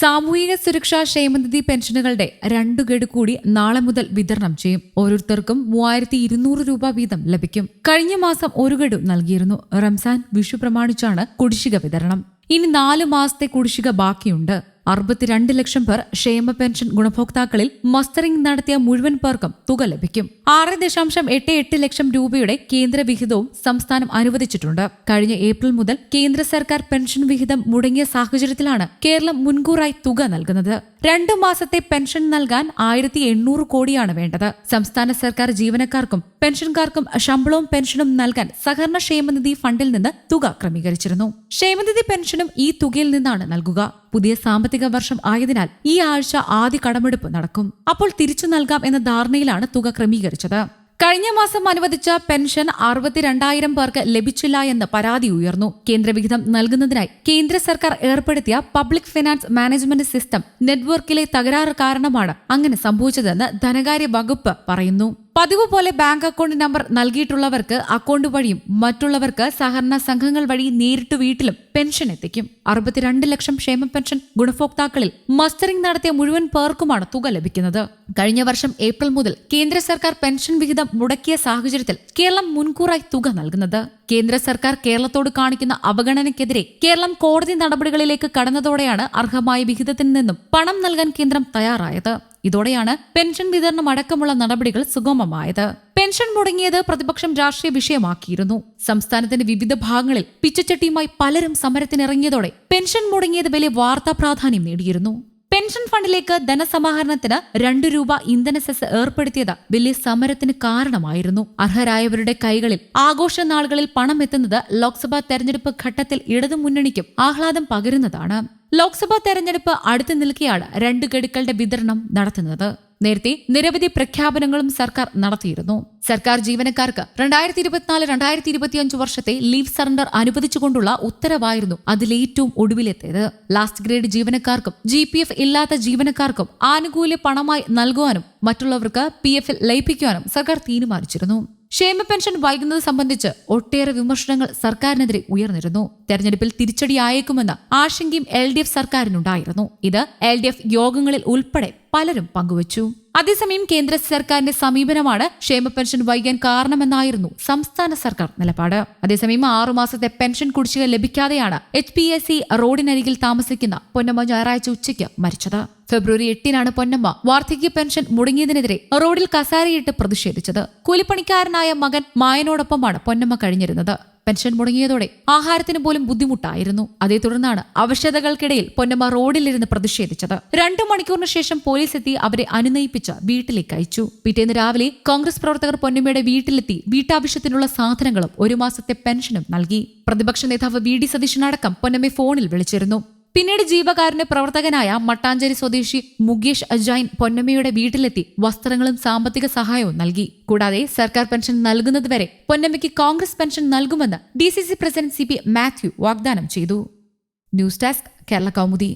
സാമൂഹിക സുരക്ഷാ ക്ഷേമനിധി പെൻഷനുകളുടെ രണ്ടു ഗഡു കൂടി നാളെ മുതൽ വിതരണം ചെയ്യും. ഓരോരുത്തർക്കും മൂവായിരത്തി ഇരുന്നൂറ് രൂപ വീതം ലഭിക്കും. കഴിഞ്ഞ മാസം ഒരു ഗഡു നൽകിയിരുന്നു. റംസാൻ വിഷു പ്രമാണിച്ചാണ് കുടിശ്ശിക വിതരണം. ഇനി നാല് മാസത്തെ കുടിശ്ശിക ബാക്കിയുണ്ട്. അറുപത്തിരണ്ട് ലക്ഷം പേർ ക്ഷേമ പെൻഷൻ ഗുണഭോക്താക്കളിൽ മസ്റ്ററിംഗ് നടത്തിയ മുഴുവൻ പേർക്കും തുക ലഭിക്കും. ആറ് ദശാംശം എട്ട് എട്ട് ലക്ഷം രൂപയുടെ കേന്ദ്ര വിഹിതവും സംസ്ഥാനം അനുവദിച്ചിട്ടുണ്ട്. കഴിഞ്ഞ ഏപ്രിൽ മുതൽ കേന്ദ്ര സർക്കാർ പെൻഷൻ വിഹിതം മുടങ്ങിയ സാഹചര്യത്തിലാണ് കേരളം മുൻകൂറായി തുക നൽകുന്നത്. രണ്ടു മാസത്തെ പെൻഷൻ നൽകാൻ ആയിരത്തി എണ്ണൂറ് കോടിയാണ് വേണ്ടത്. സംസ്ഥാന സർക്കാർ ജീവനക്കാർക്കും പെൻഷൻകാർക്കും ശമ്പളവും പെൻഷനും നൽകാൻ സഹകരണ ക്ഷേമനിധി ഫണ്ടിൽ നിന്ന് തുക ക്രമീകരിച്ചിരുന്നു. ക്ഷേമനിധി പെൻഷനും ഈ തുകയിൽ നിന്നാണ് നൽകുക. പുതിയ സാമ്പത്തിക വർഷം ആയതിനാൽ ഈ ആഴ്ച ആദ്യ കടമെടുപ്പ് നടക്കും. അപ്പോൾ തിരിച്ചു നൽകാം എന്ന ധാരണയിലാണ് തുക ക്രമീകരിച്ചത്. കഴിഞ്ഞ മാസം അനുവദിച്ച പെൻഷൻ അറുപത്തിരണ്ടായിരം പേർക്ക് ലഭിച്ചില്ല എന്ന് പരാതി ഉയർന്നു. കേന്ദ്രവിഹിതം നൽകുന്നതിനായി കേന്ദ്ര സർക്കാർ ഏർപ്പെടുത്തിയ പബ്ലിക് ഫിനാൻസ് മാനേജ്മെന്റ് സിസ്റ്റം നെറ്റ്വർക്കിലെ തകരാറ് കാരണമാണ് അങ്ങനെ സംഭവിച്ചതെന്ന് ധനകാര്യ വകുപ്പ് പറയുന്നു. പതിവ് പോലെ ബാങ്ക് അക്കൗണ്ട് നമ്പർ നൽകിയിട്ടുള്ളവർക്ക് അക്കൗണ്ട് വഴിയും മറ്റുള്ളവർക്ക് സഹകരണ സംഘങ്ങൾ വഴി നേരിട്ട് വീട്ടിലും പെൻഷൻ എത്തിക്കും. അറുപത്തിരണ്ട് ലക്ഷം ക്ഷേമ പെൻഷൻ ഗുണഭോക്താക്കളിൽ മസ്റ്ററിംഗ് നടത്തിയ മുഴുവൻ പേർക്കുമാണ് തുക ലഭിക്കുന്നത്. കഴിഞ്ഞ വർഷം ഏപ്രിൽ മുതൽ കേന്ദ്ര സർക്കാർ പെൻഷൻ വിഹിതം മുടക്കിയ സാഹചര്യത്തിൽ കേരളം മുൻകൂറായി തുക നൽകുന്നത്. കേന്ദ്ര സർക്കാർ കേരളത്തോട് കാണിക്കുന്ന അവഗണനയ്ക്കെതിരെ കേരളം കോടതി നടപടികളിലേക്ക് കടന്നതോടെയാണ് അർഹമായ വിഹിതത്തിൽ നിന്നും പണം നൽകാൻ കേന്ദ്രം തയ്യാറായത്. ഇതോടെയാണ് പെൻഷൻ വിതരണം അടക്കമുള്ള നടപടികൾ സുഗമമായത്. പെൻഷൻ മുടങ്ങിയത് പ്രതിപക്ഷം രാഷ്ട്രീയ വിഷയമാക്കിയിരുന്നു. സംസ്ഥാനത്തിന്റെ വിവിധ ഭാഗങ്ങളിൽ പിച്ചച്ചട്ടിയുമായി പലരും സമരത്തിനിറങ്ങിയതോടെ പെൻഷൻ മുടങ്ങിയത് വലിയ വാർത്താ പ്രാധാന്യം നേടിയിരുന്നു. പെൻഷൻ ഫണ്ടിലേക്ക് ധനസമാഹരണത്തിന് രണ്ടു രൂപ ഇന്ധന സെസ് ഏർപ്പെടുത്തിയത് വലിയ സമരത്തിന് കാരണമായിരുന്നു. അർഹരായവരുടെ കൈകളിൽ ആഘോഷ നാളുകളിൽ പണം എത്തുന്നത് ലോക്സഭാ തെരഞ്ഞെടുപ്പ് ഘട്ടത്തിൽ ഇടതുമുന്നണിക്കും ആഹ്ലാദം പകരുന്നതാണ്. ലോക്സഭാ തെരഞ്ഞെടുപ്പ് അടുത്തു നിൽക്കെയാണ് രണ്ട് ഗഡുക്കളുടെ വിതരണം നടത്തുന്നത്. നേരത്തെ നിരവധി പ്രഖ്യാപനങ്ങളും സർക്കാർ നടത്തിയിരുന്നു. സർക്കാർ ജീവനക്കാർക്ക് രണ്ടായിരത്തി ഇരുപത്തിനാല് രണ്ടായിരത്തി ഇരുപത്തിയഞ്ച് വർഷത്തെ ലീവ് സറണ്ടർ അനുവദിച്ചുകൊണ്ടുള്ള ഉത്തരവായിരുന്നു അതിലേറ്റവും ഒടുവിലെത്തിയത്. ലാസ്റ്റ് ഗ്രേഡ് ജീവനക്കാർക്കും ജി പി എഫ് ഇല്ലാത്ത ജീവനക്കാർക്കും ആനുകൂല്യ പണമായി നൽകുവാനും മറ്റുള്ളവർക്ക് പി എഫിൽ ലയിപ്പിക്കുവാനും സർക്കാർ തീരുമാനിച്ചിരുന്നു. ക്ഷേമ പെൻഷൻ വൈകുന്നത് സംബന്ധിച്ച് ഒട്ടേറെ വിമർശനങ്ങൾ സർക്കാരിനെതിരെ ഉയർന്നിരുന്നു. തെരഞ്ഞെടുപ്പിൽ തിരിച്ചടിയായേക്കുമെന്ന ആശങ്കയും എൽ ഡി എഫ് സർക്കാരിനുണ്ടായിരുന്നു. ഇത് എൽ ഡി എഫ് യോഗങ്ങളിൽ ഉൾപ്പെടെ പലരും പങ്കുവച്ചു. അതേസമയം കേന്ദ്ര സർക്കാരിന്റെ സമീപനമാണ് ക്ഷേമ പെൻഷൻ വൈകാൻ കാരണമെന്നായിരുന്നു സംസ്ഥാന സർക്കാർ നിലപാട്. അതേസമയം ആറുമാസത്തെ പെൻഷൻ കുടിശ്ശിക ലഭിക്കാതെയാണ് എച്ച് പി എസ് സി റോഡിനരികിൽ താമസിക്കുന്ന പൊന്നമ്മ ഞായറാഴ്ച ഉച്ചയ്ക്ക് മരിച്ചത്. ഫെബ്രുവരി എട്ടിനാണ് പൊന്നമ്മ വാർദ്ധക്യ പെൻഷൻ മുടങ്ങിയതിനെതിരെ റോഡിൽ കസാരയിട്ട് പ്രതിഷേധിച്ചത്. കൂലിപ്പണിക്കാരനായ മകൻ മായനോടൊപ്പമാണ് പൊന്നമ്മ കഴിഞ്ഞിരുന്നത്. പെൻഷൻ മുടങ്ങിയതോടെ ആഹാരത്തിന് പോലും ബുദ്ധിമുട്ടായിരുന്നു. അതേ തുടർന്നാണ് അവശതകൾക്കിടയിൽ പൊന്നമ്മ റോഡിലിരുന്ന് പ്രതിഷേധിച്ചത്. രണ്ടു മണിക്കൂറിന് ശേഷം പോലീസ് എത്തി അവരെ അനുനയിപ്പിച്ച് വീട്ടിലേക്ക് അയച്ചു. പിറ്റേന്ന് രാവിലെ കോൺഗ്രസ് പ്രവർത്തകർ പൊന്നമ്മയുടെ വീട്ടിലെത്തി വീട്ടാവശ്യത്തിനുള്ള സാധനങ്ങളും ഒരു മാസത്തെ പെൻഷനും നൽകി. പ്രതിപക്ഷ നേതാവ് വി ഡി സതീശനടക്കം പൊന്നമ്മയെ ഫോണിൽ വിളിച്ചിരുന്നു. പിന്നീട് ജീവകാരുണ്യ പ്രവർത്തകനായ മട്ടാഞ്ചേരി സ്വദേശി മുകേഷ് അജൈൻ പൊന്നമ്മയുടെ വീട്ടിലെത്തി വസ്ത്രങ്ങളും സാമ്പത്തിക സഹായവും നൽകി. കൂടാതെ സർക്കാർ പെൻഷൻ നൽകുന്നതുവരെ പൊന്നമ്മയ്ക്ക് കോൺഗ്രസ് പെൻഷൻ നൽകുമെന്ന് D C C president C P Mathew വാഗ്ദാനം ചെയ്തു. News desk Kerala Kaumudi.